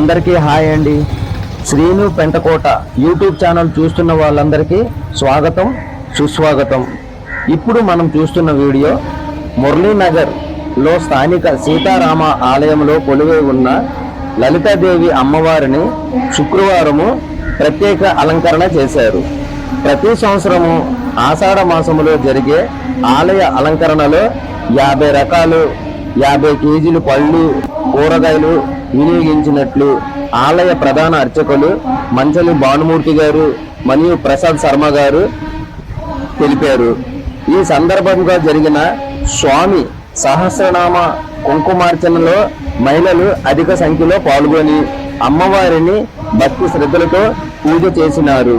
అందరికీ హాయ్ అండి. Srinu Pentakota YouTube channel చూస్తున్న వాళ్ళందరికీ స్వాగతం సుస్వాగతం. ఇప్పుడు మనం చూస్తున్న వీడియో మురళీనగర్లో స్థానిక సీతారామ ఆలయంలో కొలువై ఉన్న లలితాదేవి అమ్మవారిని శుక్రవారము ప్రత్యేక అలంకరణ చేశారు. ప్రతి సంవత్సరము ఆషాఢ మాసములో జరిగే ఆలయ అలంకరణలో యాభై రకాలు యాభై కేజీలు పళ్ళు కూరగాయలు వినియోగించినట్లు ఆలయ ప్రధాన అర్చకులు మంచలి భానుమూర్తి గారు మరియు ప్రసాద్ శర్మ గారు తెలిపారు. ఈ సందర్భంగా జరిగిన స్వామి సహస్రనామ కుంకుమార్చనలో మహిళలు అధిక సంఖ్యలో పాల్గొని అమ్మవారిని భక్తి శ్రద్ధలతో పూజ చేసినారు.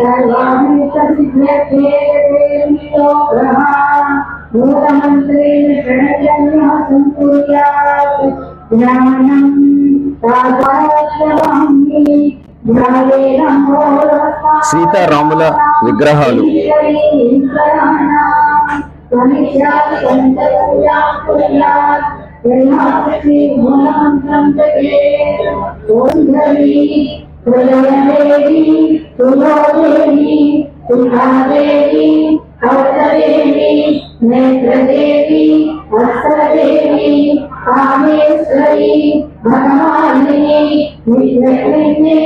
सर्वाणि सद्यते देवीयो ग्रहा मूलमन्त्रेण प्रणयन्यः सम्पूर्यात् కులవేది కులోదేవి కులాదేవి కౌతవేవి నేత్రదేవి వత్సదేవి కామేశ్వరి భగవాన్ని నిత్యకృత్యే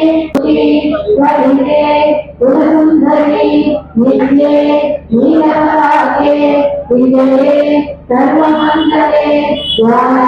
వరితే కులసుందరి నిత్యే నీలవాకే విజయే సర్వమంగళే ద్వారా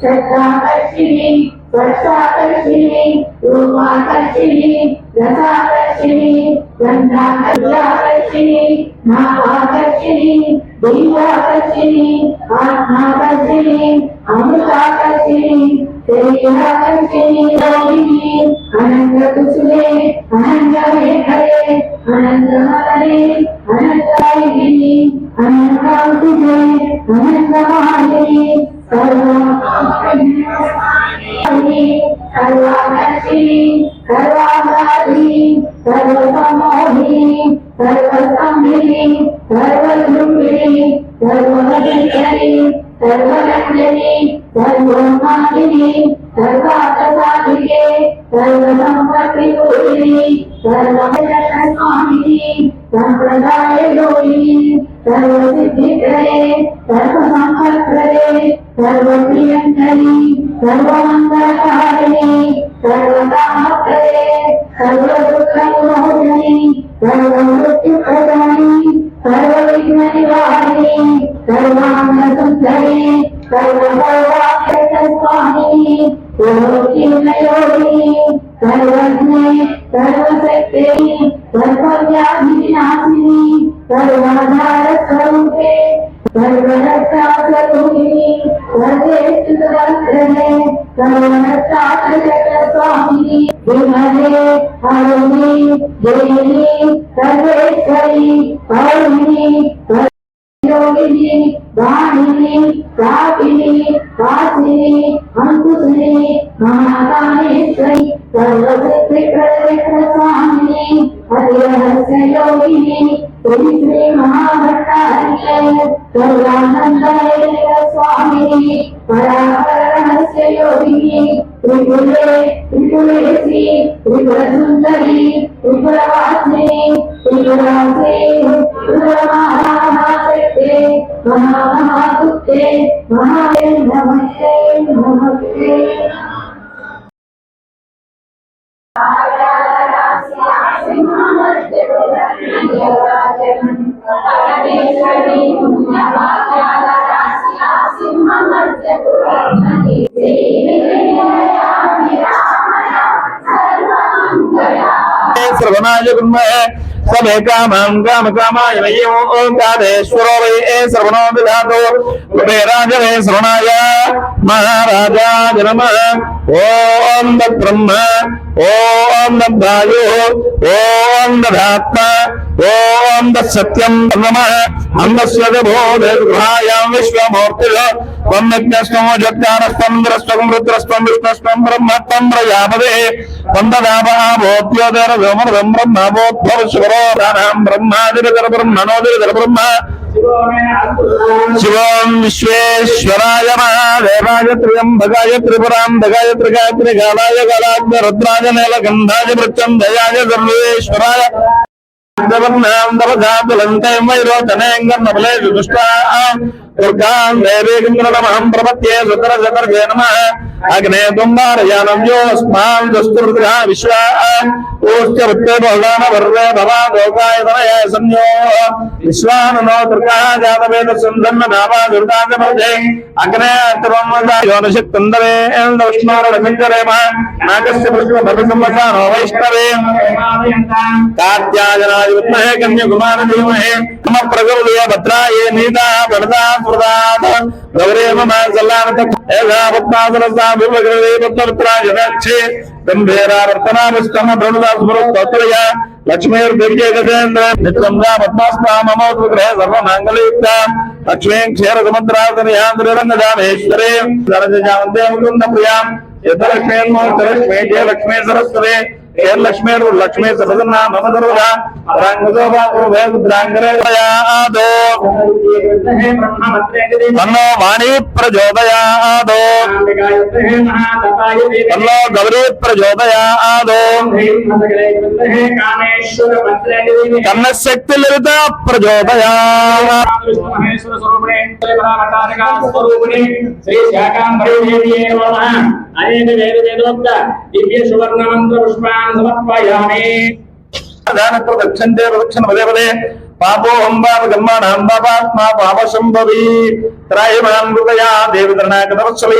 శ్రద్ధాకర్షిణి స్పర్శాకర్షిణి రూపాకర్షిణి రసాకర్షిణి గంధాకర్షిణి నామాకర్షిణి దైవాకర్షిణి ఆత్మాకర్షిణి అమృతాకర్షిణి அனந்த குசுலே அனந்த மேகலே அனந்த மலரே அனந்தாயினி அனந்தாகுதே அனந்தமாயினி சர்வாமி சர்வாமர்ஷினி சர்வாகாரி சர்வமோகினி சர்வசம்மினி சர்வ सर्वसिद्धिदायिने सर्वार्थसाधिके सर्वसम्पत्तिपूर्णे सर्वजगत्स्वामिने सम्प्रदाययोगिनि सर्वसिद्धिप्रदे सर्वसम्पत्प्रदे सर्वप्रियङ्करि மன்னாரத்தோன்றே வருவனத்தாக துணி வரவேற்று வந்தனே கவனத்தாக சுவாமி விமலே సర్వానందయేక స్వామిని పరాపర యోగిని. త్రిపురే త్రిపురేసి త్రిపుర సుందరి सर्वनाय गुन्महे सभे कामं काम कामाय वै ओम कादेश्वरो वै ए सर्वनो विधातो कुबेराज वै श्रवणाय महाराजा नमः। ओम ब्रह्म ओम दद्धायो ओम दधात्मा ओम दत्सत्यं नमः। భోదేగృహాయాం విశ్వమూర్తిలో త్వమ్యజ్ఞస్వం జగ్గానస్వం ద్రస్వం రుద్రస్వం విష్ణుస్వం బ్రహ్మత్వం ప్రజాపదే వందనాభోద్యోదర వ్యోమృతం బ్రహ్మభోద్భవ శివరో దానాం బ్రహ్మాదిరితర బ్రహ్మణోదిరితర బ్రహ్మ శివం విశ్వేశ్వరాయ మహాదేవాయ త్రియంబకాయ త్రిపురాంబకాయ త్రిగాత్రి కాలాయ కాలాగ్న రుద్రాయ నీలగంధాయ మృత్యందయాయ సర్వేశ్వరాయ దుర్గాం దేవీం ప్రపత్యే సుతర సతర్గే నమ అగ్నే తుంబారయానవ్యోస్మాన్ దస్తుర్గా విశ్వ ఓశ్చ వృత్తే బహుళాన వర్వే భవా లోకాయ తనయ సంయో విశ్వాననో దుర్గా జాతవేద సుందన్న నామా దుర్గాంగ అగ్నే యోనశక్తందరే విష్ణోరణ సింగరేమ నాగస్య పుష్ప భవ వైష్ణవే కాత్యాయనాయ విద్మహే కన్యకుమార ధీమహే నమ ప్రగరులయ భద్రాయ నీతా పడదా స్మృతాత్ గౌరే మమ సల్లానత ఏదా పద్మాసనసా విభగరే పద్మపుత్రాయ నక్షే గంభీరావర్తనామస్తమ ప్రణుదా స్మృతోత్తరయ లక్ష్మీర్దివ్యే గజేంద్ర నిత్యంగా పద్మాస్తా సర్వమాంగళయుక్త లక్ష్మీ క్షీర సముద్రాధనయాంధ్రరంగజామేశ్వరే సరజామంతే ముకుంద ప్రియాం లక్ష్మీ సరస్వతి లక్ష్మీ సరసన్నా మమ సర్వదా రంగజోబాంగరేయాదో తన్నో వాణి ప్రచోదయాదో. తన్నో గౌరీ ప్రచోదయాదో. కన్న శక్తి లలిత ప్రచోదయా. మహేశ్వర స్వరూపిణి స్వరూపిణి శ్రీ శాకాంబరీ దేవియే నమః. అనేక వేద వేదోక్త దివ్య సువర్ణ మంత్ర పుష్పాన్ని సమర్పయామి దాన ప్రదక్షంతే ప్రదక్షిణ పదే పదే పాపోహం పాప పాపాత్మా పాప త్రాయమాం హృదయా దేవి తరణాకదవత్సలే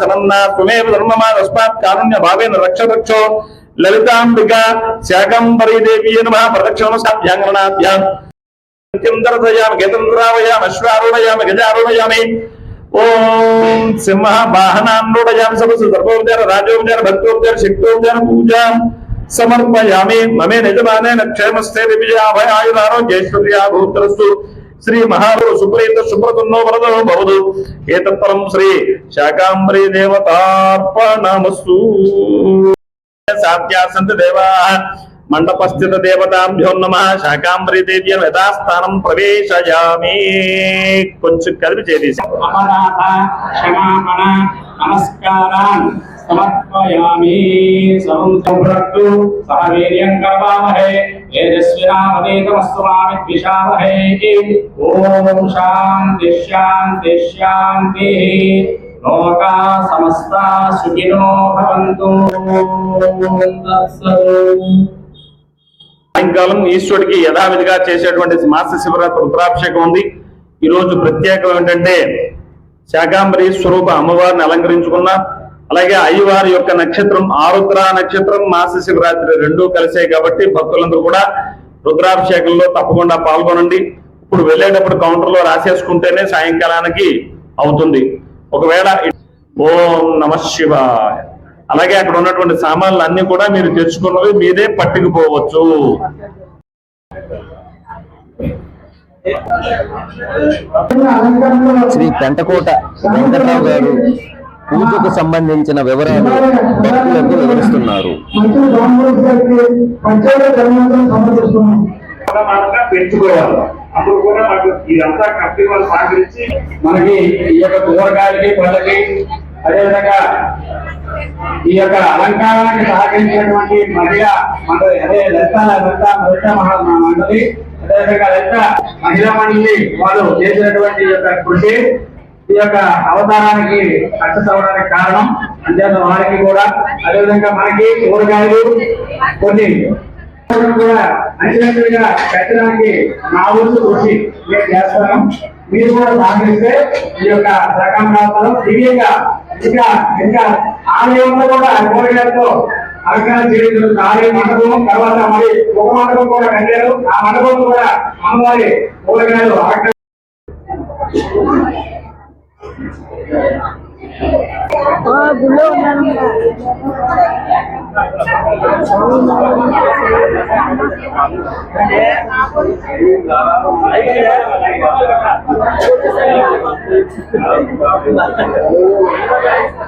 సమన్నా త్వమేవ ధర్మమా తస్మాత్ కారుణ్య భావేన రక్ష రక్షో లలితాంబిక శాకంబరీ నమ ప్రదక్షిణమసాభ్యాంగనాభ్యాం నిత్యం దర్శయామి గీతం అశ్వారూఢయామి గజారూఢయామి ఓం సింహ వాహనాన్నుడయామి సభసు సర్వోపచార రాజోపచార భక్తోపచార శక్తోపచార పూజాం సమర్పయామి. మమే నిజమానేన క్షేమస్థే విజయాభయాయురారోగ్యేశ్వర్యా భూతరస్తు శ్రీ మహాగురు సుప్రీత సుప్రతున్నో వరదో భవదు. ఏతత్పరం శ్రీ శాకాంబరీ దేవతార్పణమస్తు. సాధ్యా సంత దేవా. మండపస్థిత దేవతాభ్యో నమ శాకాంబరి దేవ్య యథాస్థానం ప్రవేశయామి కొంచెం కదిలి చేసి అపరాధ నమస్కారాన్ సమర్పయామి సర్వం సహ వీర్యం కర్వామహే తేజస్వినామదేతమస్తు మా ఓం శాంతి శాంతి శాంతి లోకా సుఖినో భవంతు సాయంకాలం ఈశ్వరుడికి యథావిధిగా చేసేటువంటి మాస శివరాత్రి రుద్రాభిషేకం ఉంది. ఈ రోజు ప్రత్యేకం ఏంటంటే శాకాంబరి స్వరూప అమ్మవారిని అలంకరించుకున్న అలాగే అయ్యవారి యొక్క నక్షత్రం ఆరుద్ర నక్షత్రం మాస శివరాత్రి రెండూ కలిసాయి కాబట్టి భక్తులందరూ కూడా రుద్రాభిషేకంలో తప్పకుండా పాల్గొనండి. ఇప్పుడు వెళ్ళేటప్పుడు కౌంటర్లో రాసేసుకుంటేనే సాయంకాలానికి అవుతుంది. ఒకవేళ ఓం నమ శివాయ. అలాగే అక్కడ ఉన్నటువంటి సామాన్లు అన్ని కూడా మీరు తెచ్చుకున్నవి మీదే పట్టుకుపోవచ్చు. శ్రీ పెంటకోట వెంకట్రావు గారు పూజకు సంబంధించిన వివరాలు భక్తులకు వివరిస్తున్నారు. పెంచుకోవాలి. అప్పుడు కూడా మాకు ఇదంతా కంపెనీ వాళ్ళు సహకరించి మనకి ఈ యొక్క కూరగాయలకి పళ్ళకి అదేవిధంగా ఈ యొక్క అలంకారానికి సహకరించినటువంటి మహిళ మన అదే లలిత లలిత లలిత మహా మండలి అదేవిధంగా లలిత మహిళా మండలి వాళ్ళు చేసినటువంటి యొక్క కృషి ఈ యొక్క అవతారానికి సక్సెస్ అవడానికి కారణం అంతేత వారికి కూడా అదేవిధంగా మనకి కూరగాయలు కొన్ని కూడా అంచెలంచెలుగా పెట్టడానికి నా ఊరు కృషి నేను చేస్తాను మీరు కూడా సహకరిస్తే ఈ యొక్క శాఖాంగాలను దివ్యంగా ఇంకా ఇంకా ఆలయంలో కూడా కోరికలతో అలంకరణ చేయడం జరుగుతుంది. ఆలయ మండపం తర్వాత మరి ఒక మండపం కూడా కట్టారు ఆ మండపం కూడా అమ్మవారి కూరగాయలు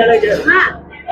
అలంకరణ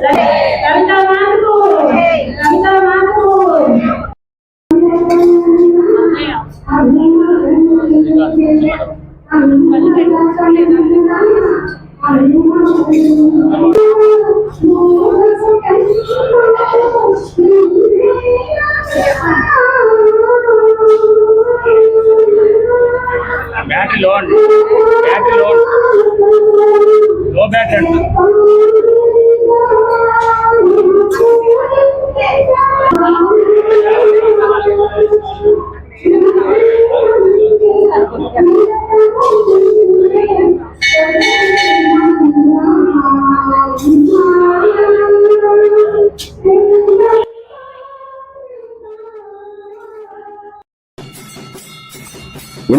Yes.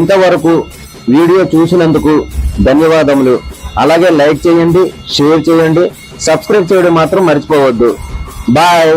ఇంతవరకు వీడియో చూసినందుకు ధన్యవాదములు. అలాగే లైక్ చేయండి షేర్ చేయండి సబ్స్క్రైబ్ చేయడం మాత్రం మర్చిపోవద్దు. బాయ్.